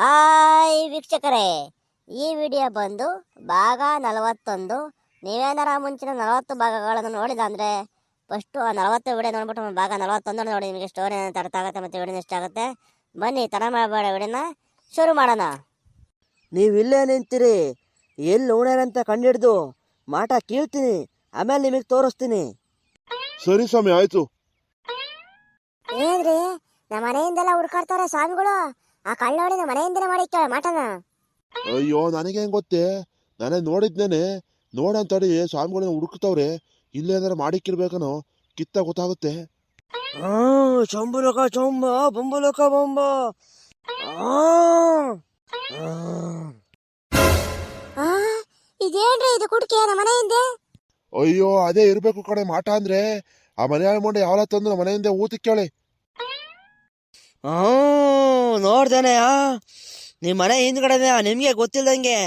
Hi ವೀಕ್ಷಕರೇ ಈ video ಬಂದು ಭಾಗ ನಲವತ್ತೊಂದು. ನೀವೇನಾರ ಮುಂಚಿನ ನಲವತ್ತು ಭಾಗಗಳನ್ನು ನೋಡಿದ ಅಂದರೆ ಫಸ್ಟು ಆ ನಲವತ್ತು ವಿಡಿಯೋ ನೋಡ್ಬಿಟ್ಟು ಭಾಗ ನಲವತ್ತೊಂದು ನೋಡಿ ನಿಮಗೆ ಸ್ಟೋರಿ ಅರ್ಥ ಆಗುತ್ತೆ ಮತ್ತು ವಿಡಿಯೋ ಇಷ್ಟ ಆಗುತ್ತೆ. ಬನ್ನಿ ತಡ ಮಾಡಬೇಡ ವಿಡಿಯೋನ ಶುರು ಮಾಡೋಣ. ನೀವು ಇಲ್ಲೇ ನಿಂತಿರಿ ಎಲ್ಲಿ ಕಂಡು ಕಂಡಿಡ್ದು ಮಾಟ ಕೀಳ್ತೀನಿ ಆಮೇಲೆ ನಿಮಗೆ ತೋರಿಸ್ತೀನಿ. ಸರಿ ಸ್ವಾಮಿ ಆಯ್ತು. ಏನ್ರಿ ನಮ್ಮ ಮನೆಯಿಂದೆಲ್ಲ ಹುಡ್ಕಾಡ್ತಾರೆ ಸ್ವಾಮಿಗಳು. ಆ ನಮ್ಮ ಮನೆಯಿಂದನೇ ಮಾಡಿಕ್ಕಾಳೆ ಮಾಟನ. ಅಯ್ಯೋ ನನಗೆ ಹೆಂಗ್ ಗೊತ್ತೇ? ನಾನೇ ನೋಡಿದ್ನೇನೆ. ನೋಡಂತಡಿ ಸ್ವಾಮಿಗಳನ್ನ ಹುಡುಕ್ತವ್ರೆ. ಇಲ್ಲೇನಾರ ಮಾಡಿಕ್ಕಿರ್ಬೇಕನೋ ಕಿತ್ತ ಗೊತ್ತಾಗುತ್ತೆ. ಆ ಚಂಬುಲಕ ಚೊಂಬ ಬೊಂಬುಲಕ ಬೊಂಬ. ಆ, ಆ. ಆ ಇದೇನ್ರಿ ಇದು ಕುಡ್ಕೆ ನಮ್ಮ ಮನೆಯಿಂದೆ? ಅಯ್ಯೋ ಅದೇ ಇರ್ಬೇಕು ಕಡೆ ಮಾಟ ಅಂದ್ರೆ. ಆ ಮನೆ ಮುಂಡೆ ಯಾವಲ ತಂದು ನಮ್ಮ ಕೇಳಿ ಊತಕ್ಕೇಳಿ. ಆ, ನೋಡ್ದೇನೆ ನಿಮ್ಮ ಮನೆ ಹಿಂದ್ಗಡೆನೆ ನಿಮಗೆ ಗೊತ್ತಿಲ್ದಂಗೆ.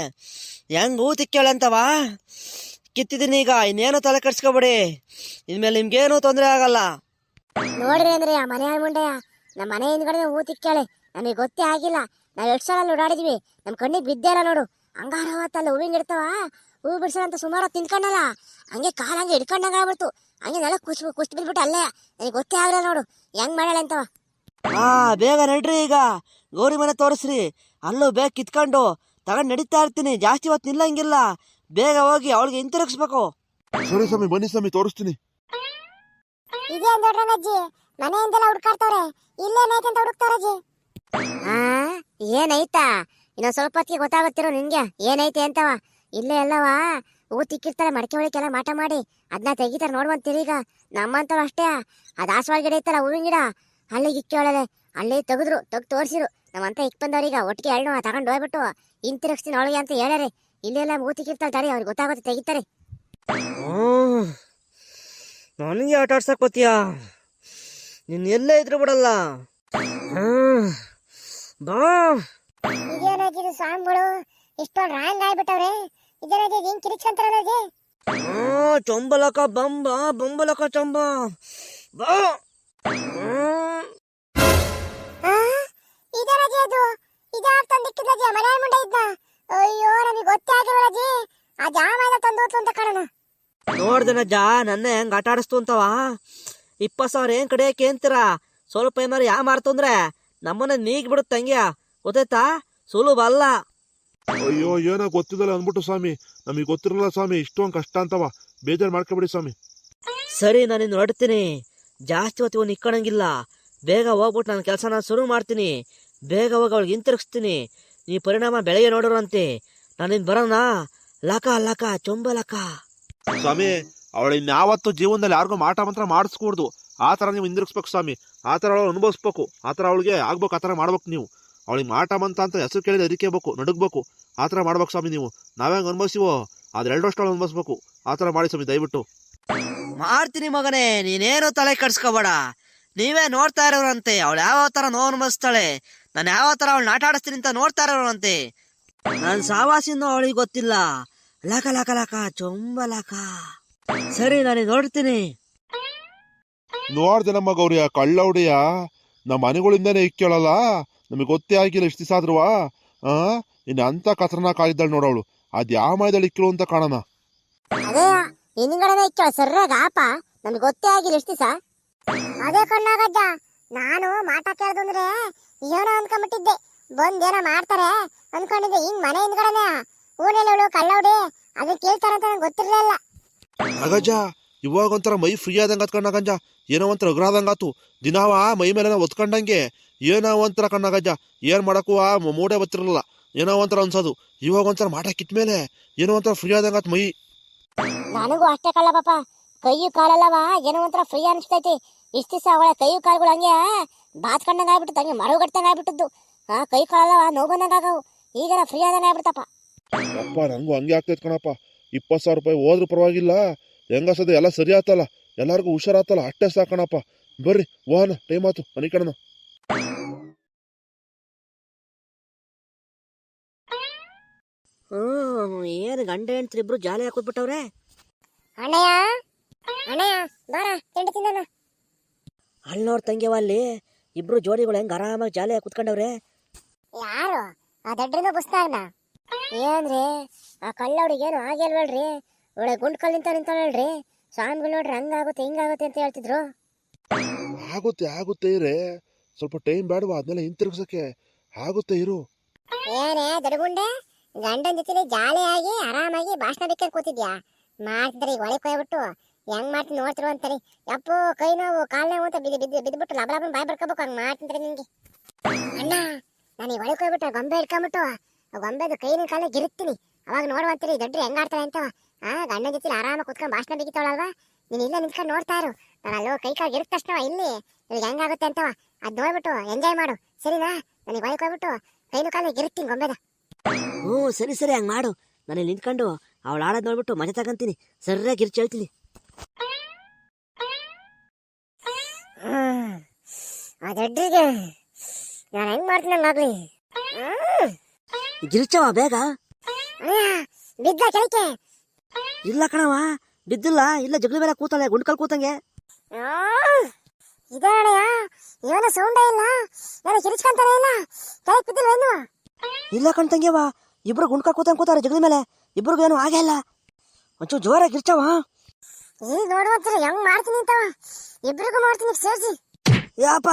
ಹೆಂಗ್ ಊತಿಕ್ಕೇಳಂತವಾ ಕಿತ್ತಿದ್ದೀನಿ ಈಗ, ಇನ್ನೇನು ತಲೆ ಕಟ್ಸ್ಕೊಬಿಡಿ ಇನ್ಮೇಲೆ ನಿಮ್ಗೇನು ತೊಂದರೆ ಆಗಲ್ಲ. ನೋಡ್ರಿ ಅಂದ್ರೆ, ಆ ಮನೆ ಮುಂಡೆಯ ನಮ್ಮ ಮನೆ ಹಿಂದ್ಗಡೆ ಹೂ ತಿಕ್ಕಾಳೆ ನಮಗೆ ಗೊತ್ತೇ ಆಗಿಲ್ಲ. ನಾವ್ ಎಷ್ಟು ಸಲ ಓಡಾಡಿದ್ವಿ. ನಮ್ ಕಣ್ಣಿಗೆ ಬಿದ್ದೇ ಇಲ್ಲ ನೋಡು. ಹಂಗಾರ ಅವತ್ತಲ್ಲ ಹೂವಿಂಗ್ ಇಡ್ತಾವ ಹೂ ಸುಮಾರು ತಿನ್ಕೊಂಡಲ್ಲ ಹಂಗೆ ಕಾಲ ಹಂಗೆ ಹಿಡ್ಕೊಂಡಂಗೆ ಆಗ್ಬಿಡ್ತು. ಹಂಗೆ ನೆಲ ಕುಸ್, ಕುಸ್ತು ಬಿದ್ಬಿಟ್ಟು ಅಲ್ಲೇ. ನನಗೆ ಗೊತ್ತೇ ಆಗಲ್ಲ ನೋಡು. ಹೆಂಗೆ ಮಾಡಲ್ಲ ಅಂತವ ಹಾ ಬೇಗ ನಡ್ರಿ ಈಗ. ಗೌರಿ ಮನೆ ತೋರಿಸ್ರಿ. ಅಲ್ಲೂ ಬೇಗ ಕಿತ್ಕೊಂಡು ತಗೊಂಡು ನಡೀತಾ ಇರ್ತೀನಿ. ಜಾಸ್ತಿ ಹೊತ್ತು ನಿಲ್ಲಂಗಿಲ್ಲ. ಬೇಗ ಹೋಗಿ ಅವಳಿಗೆ ಹಿಂತಿರುಗಿಸ್ಬೇಕು. ಸರಿ ಸ್ವಾಮಿ ಬನ್ನಿ ಸ್ವಾಮಿ ತೋರಿಸ್ತೀನಿ. ಇದೇ ದೊಡ್ಡರಂಗಜ್ಜಿ ಮನೆಯಿಂದೆಲ್ಲ ಹುಡ್ಕಾಡ್ತಾವ್ರೆ. ಇಲ್ಲೇನೈತೆ ಅಂತ ಹುಡುಕ್ತಾರಜ್ಜಿ ಆ ಏನೈತಾ? ಇನ್ನೊಂದ್ ಸ್ವಲ್ಪ ಹೊತ್ತಿಗೆ ಗೊತ್ತಾಗುತ್ತಿರೋ ನಿನ್ಗೆ. ಏನೈತೆ ಅಂತವ? ಇಲ್ಲೇ ಎಲ್ಲವ ಹೂ ತಿಕ್ಕಿರ್ತಾರೆ ಮಡಕೆ ಒಳಗೆಲ್ಲ ಮಾಟ ಮಾಡಿ. ಅದನ್ನ ತೆಗಿತಾರೆ ನೋಡ್ಬಂತೀರಿ ಈಗ. ನಮ್ಮಂತವ್ ಅಷ್ಟೇ. ಆ ಆಸವಾಗಿ ಗಿಡ ಐತಲ್ಲ ಹೂವಿನ ಗಿಡ. ಅಲ್ಲಿಗೆ ಇಕ್ಕಿ ಅಲ್ಲೇ ಅಲ್ಲಿ ತೆಗೆದ್ರು ತೆಗ್ದು ತೋರಿಸಿರು ನಮ್ಮಂತ ಇಕ್ ಬಂದವ್ರೀಗ ಒಟ್ಟಿಗೆ ಎರಡು ತಗೊಂಡು ಹೋಗ್ಬಿಟ್ಟು ಹಿಂತಿರುಗಿಸ್ತೀನಿ ಒಳಗೆ ಅಂತ ಹೇಳ್ಯಾರೆ. ಇಲ್ಲೆಲ್ಲ ಮೂತಿ ತಿಕ್ಕಿರ್ತಾಳೆ ತಡಿ ಅವ್ರಿಗೆ ಗೊತ್ತಾಗುತ್ತೆ ತೆಗಿತಾರೆ. ನನಗೆ ಆಟ ಆಡ್ಸಕ್ ಬತ್ತೀಯಾ? ನೀನ್ ಎಲ್ಲೇ ಇದ್ರು ಬಿಡಲ್ಲ. ಬಾ. ಇದೇನಾಗಿದೆ ಸ್ವಾಮಿಗಳು? ಇಷ್ಟೊಂದು ರಾಂಗ್ ಆಗ್ಬಿಟ್ಟವ್ರೆ. ಇದೇನಾಗಿದೆ ಹಿಂಗ್ ಕಿರಿಚ್ಕೊಂತಾರಲ್ಲ ಹ್ಮ್, ಚೊಂಬಲಕ ಬಂಬ ಬಂಬಲಕ ಚಂಬ. ಬಾ. ಹ್ಮ್. ಅದು. ಅದು ಇದ್ಯಾವ್ ರಜೆ ಮನೆ ಮುಂಡೆ ಇದ್ದ. ಅಯ್ಯೋ ನಮಗೆ ಗೊತ್ತೇ ರಜೆ ಆ ಜಾಮ ಎಲ್ಲ ತಂದು ಹೋತು ಅಂತ ಕಾಣೋಣ. ಜಾ ನನ್ನ ಹೆಂಗ್ ಆಟ ಆಡಿಸ್ತು ಅಂತವ? ಇಪ್ಪತ್ತು ಸಾವಿರ ಏನ್ ಕಡೆ ಕೇಂತೀರ ಸ್ವಲ್ಪ ಏನಾರು ಯಾ ಮಾಡ್ತಂದ್ರೆ ನಮ್ಮನ್ನ ನೀಗ್ ಬಿಡುತ್ತೆ ಹಂಗ್ಯ ಗೊತ್ತಾಯ್ತಾ? ಸುಲಭ ಅಲ್ಲ. ಅಯ್ಯೋ ಏನೋ ಗೊತ್ತಿದಲ್ಲ ಅಂದ್ಬಿಟ್ಟು ಸ್ವಾಮಿ. ನಮಗೆ ಗೊತ್ತಿರಲ್ಲ ಸ್ವಾಮಿ ಇಷ್ಟೊಂದು ಕಷ್ಟ ಅಂತವ. ಬೇಜಾರು ಮಾಡ್ಕೊಬೇಡಿ ಸ್ವಾಮಿ. ಸರಿ ನಾನು ಹೊರಡ್ತೀನಿ. ಜಾಸ್ತಿ ಹೊತ್ತು ನಿಕ್ಕೊಳಂಗಿಲ್ಲ ಬೇಗ ಹೋಗ್ಬಿಟ್ಟು ನನ್ನ ಕೆಲಸನ ಶುರು ಮಾಡ್ತೀನಿ. ಬೇಗ ಹೋಗಿ ಅವಳಿಗೆ ಹಿಂತಿರುಗಿಸ್ತೀನಿ. ನೀ ಪರಿಣಾಮ ಬೆಳಗ್ಗೆ ನೋಡೋರಂತೆ. ನಾನಿನ್ ಬರೋಣ. ಲಕ ಲಕ ಚೊಂಬ ಲಕ. ಸ್ವಾಮಿ ಅವಳು ಇನ್ಯಾವತ್ತು ಜೀವನದಲ್ಲಿ ಯಾರಿಗೂ ಮಾಟ ಮಂತ್ರ ಮಾಡಿಸ್ಕೂಡ್ದು. ಆ ಥರ ನೀವು ಹಿಂದಿರುಗಿಸ್ಬೇಕು ಸ್ವಾಮಿ. ಆ ಥರ ಅವಳು ಅನುಭವಿಸ್ಬೇಕು. ಆ ಥರ ಅವಳಿಗೆ ಆಗ್ಬೇಕು ಆ ಥರ ಮಾಡ್ಬೇಕು ನೀವು. ಅವಳಿಗೆ ಮಾಟ ಮಂತ ಅಂತ ಹೆಸರು ಕೇಳಿದ ಅರಿಕೆಬೇಕು ನಡುಗ್ಬೇಕು. ಆ ಥರ ಮಾಡ್ಬೇಕು ಸ್ವಾಮಿ ನೀವು. ನಾವ್ಯಾಂಗ ಅನುಭವಿಸಿವೋ ಅದ್ರ ಎರಡರಷ್ಟು ಅವಳು ಅನುಭವಿಸ್ಬೇಕು. ಆ ಥರ ಮಾಡಿ ಸ್ವಾಮಿ ದಯವಿಟ್ಟು. ಮಾಡ್ತೀನಿ ಮಗನೇ ನೀನೇನು ತಲೆ ಕಡ್ಸ್ಕೋಬೇಡ. ನೀವೇ ನೋಡ್ತಾ ಇರೋರಂತೆ. ಅವಳು ಯಾವ ಥರ ನೋವು ಅನುಭವಿಸ್ತಾಳೆ ನಾನು ಯಾವ ಥರ ಅವಳು ನಾಟಾಡಿಸ್ತೀನಿ ಆಡಿಸ್ತೀನಿ ಅಂತ ನೋಡ್ತಾ ಅವಳಂತೆ ನನ್ನ ಸಾವಾಸಿನೂ ಅವಳಿಗೆ ಗೊತ್ತಿಲ್ಲ. ಲಕ ಲಕ ಲಕ ಚೊಂಬ ಲಕ. ಸರಿ ನಾನು ನೋಡ್ತೀನಿ. ನೋಡ್ದೆ ನಮ್ಮ ಗೌರಿಯ ಕಳ್ಳ ಹುಡಿಯ ನಮ್ಮ ಮನೆಗಳಿಂದನೇ ಇಕ್ಕೇಳಲ್ಲ ನಮಗೆ ಗೊತ್ತೇ ಆಗಿಲ್ಲ ಇಷ್ಟು ದಿವಸ ಆದ್ರೂ. ಆ? ಇನ್ನು ಅಂತ ಕತ್ರನ ಆಗಿದ್ದಾಳೆ ನೋಡವಳು. ಅದ್ ಯಾವ ಮೈದಲ್ಲಿ ಇಕ್ಕಿಳು ಅಂತ ಕಾಣೋಣ. ಅದೇ ಹಿಂದ್ಗಡೆನೆ ಸರ್ರಾಗ ಆಪ. ನಮ್ಗೆ ಗೊತ್ತೇ ಆಗಿಲ್ಲ ಎಷ್ಟು ದಿವಸ. ಅದೇ ಕಣ್ಣಾಗಜ್ಜ. ನಾನು ಮಾತಾ ಕೇಳ್ದು ಅಂದ್ರೆ ಏನೋ ಅನ್ಕೊಂಬಿಟ್ಟಿದ್ದೆ. ಬಂದ್ ಏನೋ ಮಾಡ್ತಾರೆ. ಅನ್ಕೊಂಡಿದ್ದೆ. ಹಿಂಗ್ ಮನೆ ಹಿಂದ್ಗಡೆನೆ. ಊರಲ್ಲಿ ಕಳ್ಳವಡಿ ಅದನ್ನ ಕೇಳ್ತಾರಂತ ನಂಗೆ ಗೊತ್ತಿರ್ಲಿಲ್ಲ ಅಗಜ ಇವಾಗ ಒಂಥರ ಮೈ ಫ್ರೀ ಆದಂಗೆ ಕಣ್ಣಗಂಜ ಏನೋ ಒಂಥರ ಉಗ್ರಾದಂಗಾತು ದಿನಾವ ಮೈ ಮೇಲೆ ಒತ್ಕೊಂಡಂಗೆ ಏನೋ ಒಂಥರ ಕಣ್ಣಗಜ್ಜ ಏನ್ ಮಾಡಕ್ಕೂ ಆ ಮೂಡೆ ಬತ್ತಿರಲ್ಲ ಏನೋ ಒಂಥರ ಅನ್ಸೋದು. ಇವಾಗ ಒಂಥರ ಮಾಟ ಕಿಟ್ ಮೇಲೆ ಏನೋ ಒಂಥರ ಫ್ರೀ ಆದಂಗಾತು ಮೈ. ನನಗೂ ಅಷ್ಟೇ ಕಳ್ಳ ಪಾಪ. ಕೈಯು ಕಾಲಲ್ಲವ? ಏನೋ ಒಂಥರ ಫ್ರೀ ಅನಿಸ್ತೈತಿ. ಇಷ್ಟ ದಿವಸ ಅವಳ ಕೈಯು ಕಾಲುಗಳು ಹಂಗೆ ಬಾತ್ಕೊಂಡಂಗ ಆಗ್ಬಿಟ್ಟು ತಂಗಿ ಮರಗಟ್ಟಂಗ ಆಗ್ಬಿಟ್ಟದ್ದು. ಆ ಕೈ ಕಾಲೆಲ್ಲವ ನೋವು ಬಂದಂಗ ಆಗವು. ಈಗ ಫ್ರೀ ಆದಂಗೆ ಆಗ್ಬಿಡ್ತಪ್ಪ. ಅಪ್ಪ ನಂಗೂ ಹಂಗೆ ಆಗ್ತೈತೆ ಕಣಪ್ಪ. ಇಪ್ಪತ್ತು ಸಾವಿರ ರೂಪಾಯಿ ಹೋದ್ರೂ ಪರವಾಗಿಲ್ಲ. ಹೆಂಗಸದ ಎಲ್ಲ ಸರಿ ಆತಲ್ಲ. ಎಲ್ಲರಿಗೂ ಹುಷಾರಾತಲ್ಲ ಅಷ್ಟೇ ಸಾಕಣಪ್ಪ ಬರ್ರಿ ವಾಹನ ಟೈಮ್ ಆತು ಮನೆ ಕಣನ ಹ್ಮ್ ಏನು ಗಂಡ ಹೆಂಡ್ತಿ ಇಬ್ರು ಜಾಲಿ ಹಾಕೋದ್ಬಿಟ್ಟವ್ರೆ ಅಣ್ಣಯ್ಯ? ಅಣ್ಣಯ್ಯ ಬಾರ ತಿಂಡಿ ತಿನ್ನೋಣ ಅಲ್ಲಿ ನೋಡ್ ತಂಗ್ಯವ ಅಲ್ಲಿ. ಇಬ್ರು ಜೋಡಿಗಳು ಹೆಂಗ್ ಆರಾಮಾಗಿ ಜಾಲಿಯಾಗಿ ಕುತ್ಕೊಂಡವ್ರೆ? ಯಾರು? ಆ ದಡ್ರಿನ ಬುಸ್ತಾಗ್ನ ಏನ್ರಿ? ಆ ಕಳ್ಳ ಹುಡುಗೇನು ಆಗಿಲ್ವಲ್ರಿ ಒಳ್ಳೆ ಗುಂಡ್ ಕಲ್ ನಿಂತ ಹೇಳ್ರಿ ಸ್ವಾಮಿಗಳು ನೋಡ್ರಿ ಹಂಗಾಗುತ್ತೆ ಹಿಂಗಾಗುತ್ತೆ ಅಂತ ಹೇಳ್ತಿದ್ರು. ಆಗುತ್ತೆ ಆಗುತ್ತೆ ಇರೇ. ಸ್ವಲ್ಪ ಟೈಮ್ ಬೇಡವಾ ಅದನ್ನೆಲ್ಲ ಹಿಂತಿರುಗಿಸಕ್ಕೆ. ಆಗುತ್ತೆ ಇರು. ಏನೇ ದಡಗುಂಡೆ ಗಂಡನ ಜೊತೆ ಜಾಲಿಯಾಗಿ ಆರಾಮಾಗಿ ಭಾಷಣ ಬೇಕಂತ ಕೂತಿದ್ಯಾ ಮಾಡ್ತಿದ್ರೆ ಈಗ ಒಳಗೆ ಹೋಗ್ಬಿಟ್ಟು ಹೆಂಗ್ ಮಾಡ್ತೀನಿ ನೋಡ್ತಿರು ಅಂತಾರೆ ಯಪ್ಪೋ, ಕೈ ನೋವು, ಕಾಲ್ ಅಂತ ಬಿದ್ದು ಬಿದ್ದು ಬಿದ್ದುಬಿಟ್ಟು ಲಬ ಲಬನ್ ಬಾಯ್ ಬರ್ಕೋಬೇಕು ಹಂಗ್ ಮಾಡ್ತೀನಿ ನಿಂಗೆ. ಅಣ್ಣ, ನಾನು ಈ ಒಳಗೆ ಹೋಗ್ಬಿಟ್ಟು ಗೊಂಬೆ ಆ ಗೊಂಬೆದು ಕೈನ ಕಾಲ ಗಿರುತ್ತೀನಿ. ಅವಾಗ ನೋಡುವಂತೀರಿ ದೊಡ್ಡ ಆಡ್ತಾರೆ ಅಂತ. ಆ, ಗಂಡನ ಜೊತೆಲಿ ಆರಾಮಾಗಿ ಕುತ್ಕೊಂಡು ಭಾಷಣ ಬಿಗಿತಾಳಲ್ವಾ? ನೀನು ಇಲ್ಲ ನಿಂತ್ಕೊಂಡು ನೋಡ್ತಾ ಇರು. ನಾನು ಅಲ್ಲೋ ಕೈ ಕಾಲು ಗಿರುತ್ತ ತಕ್ಷಣ ಇಲ್ಲಿ. ಇವಾಗ ಹೆಂಗಾಗುತ್ತೆ ಅಂತವ. ಅದ್ ನೋಡ್ಬಿಟ್ಟು ಎಂಜಾಯ್ ಮಾಡು. ಸರಿನಾ? ನನಗೆ ಒಳಗೆ ಹೋಗ್ಬಿಟ್ಟು ಕೈನು ಕಾಲ ಗಿರುತ್ತೀನಿ ಗೊಂಬೆದ. ಹ್ಞೂ ಸರಿ ಸರಿ, ಹಂಗೆ ಮಾಡು. ನಾನು ನಿಂತ್ಕೊಂಡು ಅವಳು ಆಡೋದು ನೋಡ್ಬಿಟ್ಟು ಮಜಾ ತಗೊಂತೀನಿ. ಸರ್ರಾಗಿ ಗಿರ್ಚಿ ಹೇಳ್ತೀನಿ. ಆ ದಡ್ಡಿಗೆ ನಾನು ಹೆಂಗ್ ಮಾಡ್ತೀನಿ ಹಂಗಾಗ್ಲಿ ಹ್ಮ್. ಬೇಗ ಬಿದ್ದ ಕೆಳಕ್ಕೆ? ಇಲ್ಲ ಕಣವ ಬಿದ್ದಿಲ್ಲ ಇಲ್ಲ ಜಗಲಿ ಮೇಲೆ ಕೂತಾಳೆ ಗುಂಡ್ಕಲ್ ಕೂತಂಗೆ. ಇದೇ ಅಣ್ಣಯ್ಯ ಇವನ ಸೌಂಡೇ ಇಲ್ಲ ನಾನು ಕಿರಿಚ್ಕೊಂತಾನೆ ಇಲ್ಲ ಕೆಳಗೆ ಬಿದ್ದಿಲ್ಲ ಏನು ಇಲ್ಲ ಕಣ್ತಂಗ್ಯವ ಇಬ್ರು ಗುಂಡ್ಕಲ್ ಕೂತಂಗೆ ಕೂತಾರೆ ಜಗಳ ಮೇಲೆ ಇಬ್ರಿಗೂ ಏನು ಆಗೇ ಇಲ್ಲ. ಒಂಚೂರು ಜೋರಾಗಿ ಗಿರ್ಚವ ಈಗ ನೋಡುವಂತೀರ ಹೆಂಗ್ ಮಾಡ್ತೀನಿ ಅಂತವ ಇಬ್ರಿಗೂ ಮಾಡ್ತೀನಿ ಸೇರಿಸಿ ಯಾಪ?